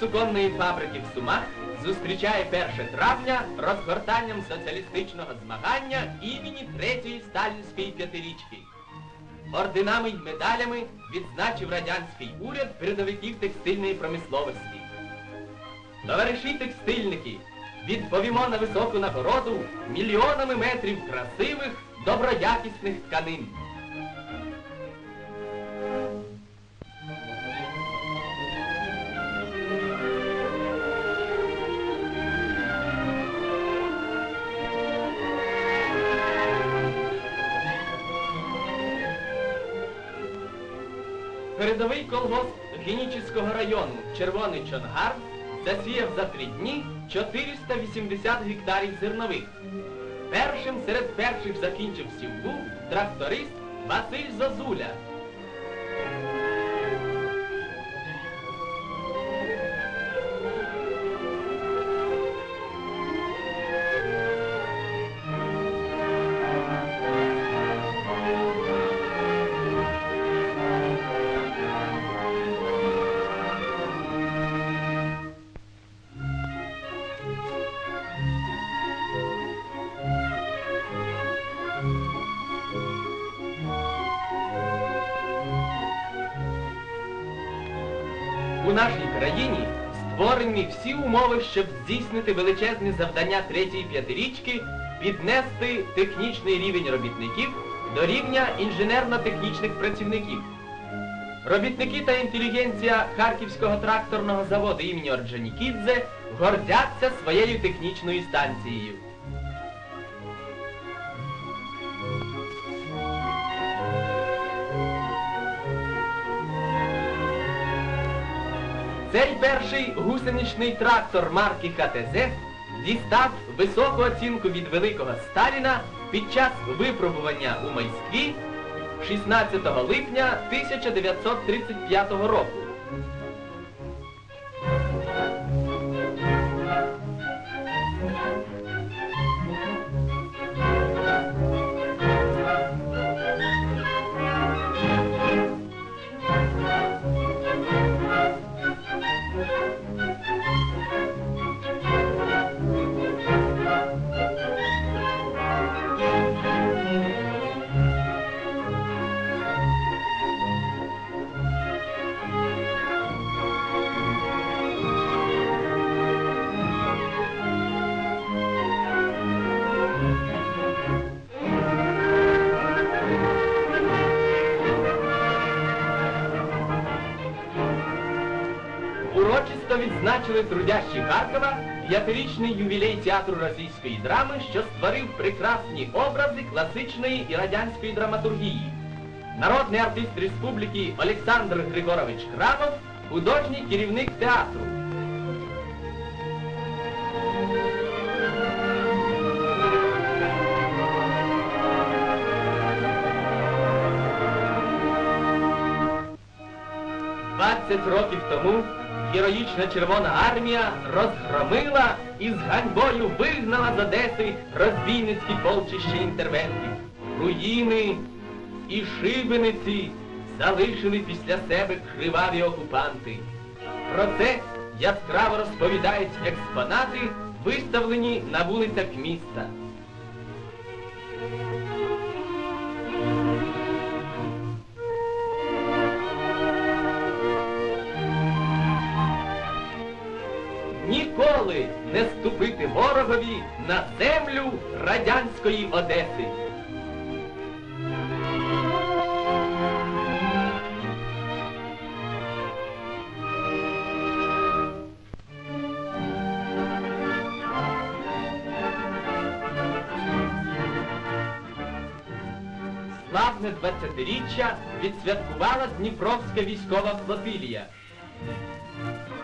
суконної фабрики в Сумах зустрічає 1 травня розгортанням соціалістичного змагання імені Третьої Сталінської п'ятирічки. Орденами й медалями відзначив радянський уряд передовиків текстильної промисловості. Товариші текстильники, відповімо на високу нагороду мільйонами метрів красивих, доброякісних тканин. Передовий колгосп Генічівського району Червоний Чонгар засіяв за три дні 480 гектарів зернових. Першим серед перших закінчив сівбу тракторист Василь Зозуля. У нашій країні створені всі умови, щоб здійснити величезне завдання третьої п'ятирічки, піднести технічний рівень робітників до рівня інженерно-технічних працівників. Робітники та інтелігенція Харківського тракторного заводу імені Орджонікідзе гордяться своєю технічною станцією. Цей перший гусеничний трактор марки ХТЗ дістав високу оцінку від великого Сталіна під час випробування у Москві 16 липня 1935 року. Урочисто відзначили трудящі Харкова п'ятирічний ювілей театру російської драми, що створив прекрасні образи класичної і радянської драматургії. Народний артист республіки Олександр Григорович Крамов, художній керівник театру. Двадцять років тому героїчна Червона армія розгромила і з ганьбою вигнала з Одеси розбійницькі полчища інтервентів. Руїни і шибениці залишили після себе криваві окупанти. Про це яскраво розповідають експонати, виставлені на вулицях міста. Не ступити ворогові на землю радянської Одеси. Славне 20-річчя відсвяткувала Дніпровська військова флотилія.